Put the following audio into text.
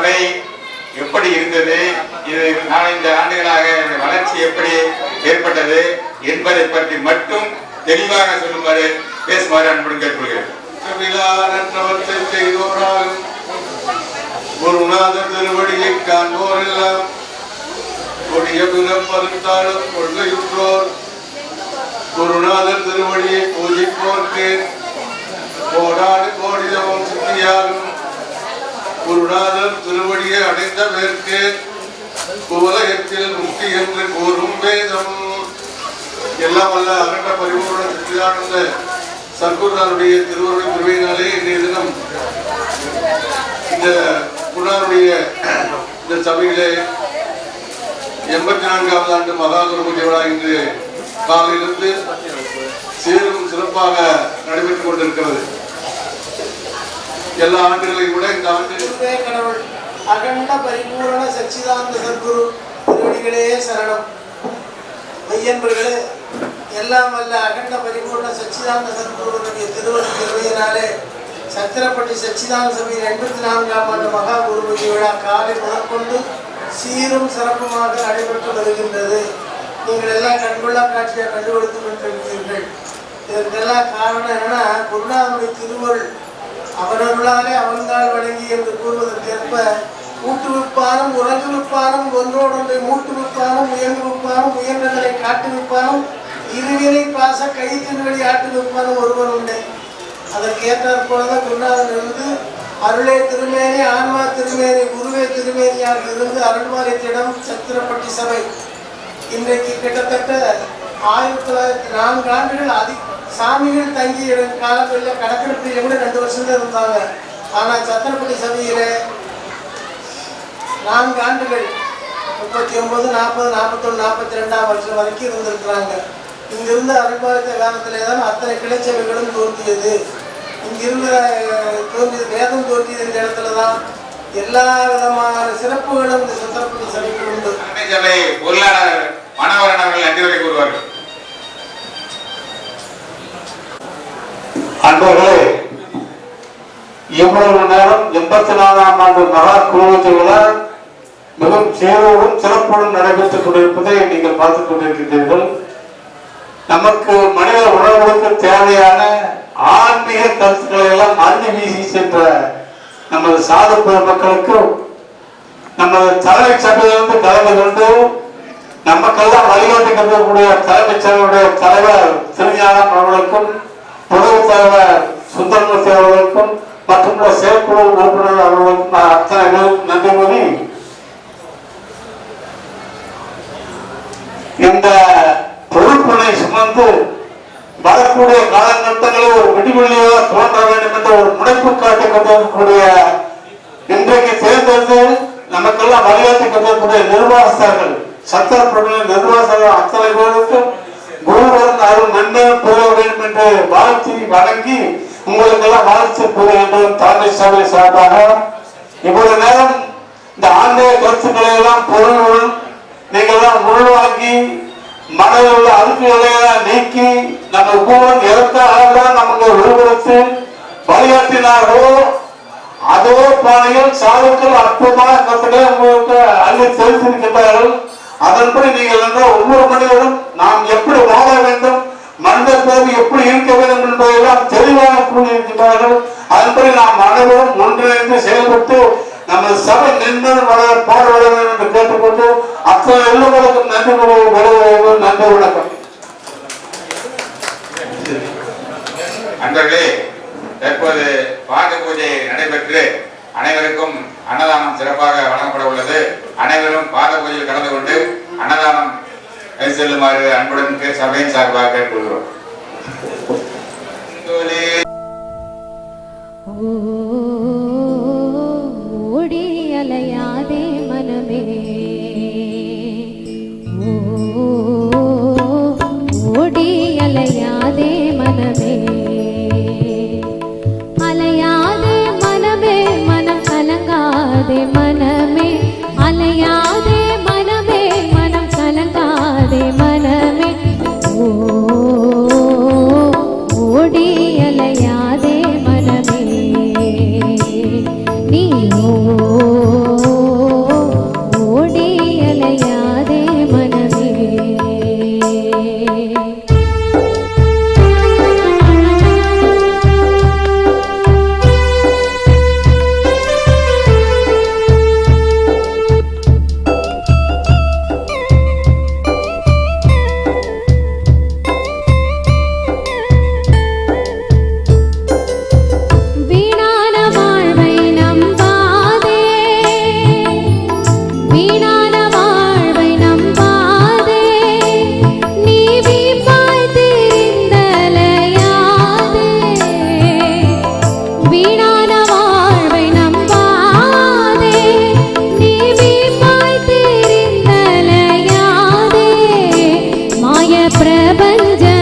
அவர்கள் எப்படி இருந்தது? இது நாலஞ்சு ஆண்டுகளாக இந்த வளர்ச்சி எப்படி ஏற்பட்டது என்பதை பற்றி மட்டும் தெளிவாக சொல்லுமாறு பேசுமாறு அன்புடன் கேட்டுக்கொள்கிறேன். விழானற்றவற்றை செய்தோராலும் குருநாதர் திருவடியை காண்போரெல்லாம் கொடிய பிறப்பறுத்தாலும் கொள்கையுற்றோர். குருநாதர் திருவடியை பூஜிப்போர்க்கு. கோடாடு கோடி தவம் சித்தியாகும். குருநாதர் திருவடியை அடைந்த மேற்கே உலகத்தில் முக்தி என்று கூறும் வேதம். எல்லாம் வல்ல அரண்ட பரிபூர்ண சச்சிதானந்த சர்க்குருடைய திருவருளை உரிமையினாலே இன்றைய தினம் இந்த குருநாருடைய இந்த சபையிலே எண்பத்தி நான்காவது ஆண்டு மகாகுரு பூஜை விழா இன்று காலையிலிருந்து சீரும் சிறப்பாக நடைபெற்றுக் கொண்டிருக்கிறது. எல்லா ஆண்டுகளையும் விட இந்த ஆண்டு கடவுள் அகண்ட பரிபூரண சச்சிதானந்த சத்குரு திருவடிகளே சரணம். ஐயன்பர்களே எல்லாம் வல்ல அகண்ட பரிபூர்ண சச்சிதானந்த சத்குருவனுடைய திருவடி திருவையினாலே சத்திரப்பட்டி சச்சிதானந்த சபையின் எண்பத்தி நான்காம் ஆண்டு மகா குரு விழா காலை முதற்கொண்டு சீரும் சிறப்புமாக நடைபெற்று வருகின்றது. நீங்கள் எல்லாம் கண்கொள்ளா காட்சியாக கண்டுபிடித்துக் கொண்டிருக்கிறீர்கள். இதற்கெல்லாம் காரணம் என்னன்னா குருநாதனுடைய திருவருள் அவரவர்களாலே அவன்தால் வழங்கி என்று கூறுவதற்கேற்ப ஊட்டுவிப்பானும் உறங்குவிப்பானும் ஒன்றோடொன்றை மூட்டுவிப்பானும் உயர்ந்துவிப்பானும் உயர்ந்ததனை காட்டுவிப்பானும் இருவினை பாச கைத்தின்வழி ஆட்டுவிப்பானும் ஒருவர் உண்டு. அதற்கு ஏற்றாற் போலதான் குருநாதன் இருந்து அருளே திருமேனி ஆன்மா திருமேனி குருவே திருமேனியாக இருந்து அருள்வாரியத்திடம் சத்திரப்பட்டி சபை. இன்றைக்கு கிட்டத்தட்ட ஆயிரத்தி தொள்ளாயிரத்தி நான்கு ஆண்டுகள் அதிக சாமிகள் தங்கி காலங்களில் கணக்கெடுப்பில் கூட ரெண்டு வருஷம் தான் இருந்தாங்க. ஆனால் சத்திரப்பட்டி சபையில் நான்கு ஆண்டுகள் முப்பத்தி ஒன்பது நாற்பது நாற்பத்தொன்று நாற்பத்தி ரெண்டாம் வருஷம் வரைக்கும் இருந்திருக்கிறாங்க. இங்கிருந்து அருள்பாலித்த காலத்திலே தான் அத்தனை கிளைச்சபைகளும் தோன்றியது. இங்கிருந்த தோன்றியது வேதம் தோன்றியது இந்த இடத்துல தான் எல்லா விதமான சிறப்புகளும் இந்த சத்திரப்பட்டி சபைக்கு உண்டு. பொருளாளர் நன்றி கூறுவார்கள். அன்பர்களே இவ்வளவு நேரம் எண்பத்தி நாலாம் ஆண்டு மகா குழுவத்தை விட மிகவும் சேரோடும் சிறப்போடும் நடைபெற்றுக் கொண்டிருப்பதை நீங்கள் பார்த்துக் கொண்டிருக்கின்றீர்கள் நமக்கு மனித உணர்வுகளுக்கு தேவையான ஆன்மீக கருத்துக்களை எல்லாம் அறிந்து வீசி சென்ற நமது சாது பெருமக்களுக்கும் நமது தலைமை சபையிலிருந்து கலந்து கொண்டு நமக்கெல்லாம் வழிகாட்டி கருதக்கூடிய தலைமை சபையுடைய தலைவர் திருஞானம் அவர்களுக்கும் உதவி தலைவர் சுந்தரமூர்த்தி அவர்களுக்கும் மற்றும் செயற்குழு உறுப்பினர் அவர்களுக்கும் நான் அத்தனை நன்றி கூறி இந்த பொறுப்பினை சுமந்து வரக்கூடிய காலகட்டங்களில் ஒரு விடுவெளியாக தோன்ற வேண்டும் என்ற ஒரு முனைப்பு காட்டிக் கொண்டிருக்கக்கூடிய இன்றைக்கு தேர்ந்தெடுத்து நமக்கெல்லாம் வழிகாட்டி கொண்டிருக்கக்கூடிய நிர்வாகஸ்தர்கள் சத்திரப்படைய நிர்வாகஸ்தர்கள் அத்தனை பேருக்கும் குருவரன் அருள் நன்மையும் பெற வேண்டும் என்று வாழ்த்தி வணங்கி உங்களுக்கு எல்லாம் வாழ்த்து வேண்டும் தலைமை சபை சார்பாக. இவ்வளவு நேரம் இந்த ஆன்மீக கருத்துக்களை எல்லாம் பொருள் நீங்கள் எல்லாம் உள்வாங்கி மனதில் உள்ள அழுக்குகளை எல்லாம் நீக்கி நம்ம கூவன் இறக்காக நமக்கு விடுபடுத்து வழிகாட்டினாரோ அதோ பாணியில் சாதுக்கள் அற்புதமான கருத்துக்களை உங்களுக்கு அள்ளி தெரிவித்திருக்கின்றார்கள் அதன்படி நீங்கள் என்ற ஒவ்வொரு மனிதரும் நாம் எப்படி வாழ வேண்டும் மனித பிறகு எப்படி இருக்க வேண்டும் என்பதெல்லாம் தெளிவாக கூறியிருக்கின்றார்கள் அதன்படி நாம் அனைவரும் ஒன்றிணைந்து செயல்பட்டு நமது சபை நின்று வர பாடுபட வேண்டும் என்று கேட்டுக்கொண்டு அத்தனை எல்லோருக்கும் நன்றி கூறுவது விடைபெறுகிறேன். நன்றி வணக்கம் அன்பர்களே தற்போது பாத பூஜை நடைபெற்று அனைவருக்கும் அன்னதானம் சிறப்பாக வழங்கப்பட உள்ளது. அனைவரும் பாத பூஜையில் கலந்து கொண்டு அன்னதானம் செல்லுமாறு அன்புடன் சபையின் சார்பாக கேட்டுக்கொள்கிறோம். 半天。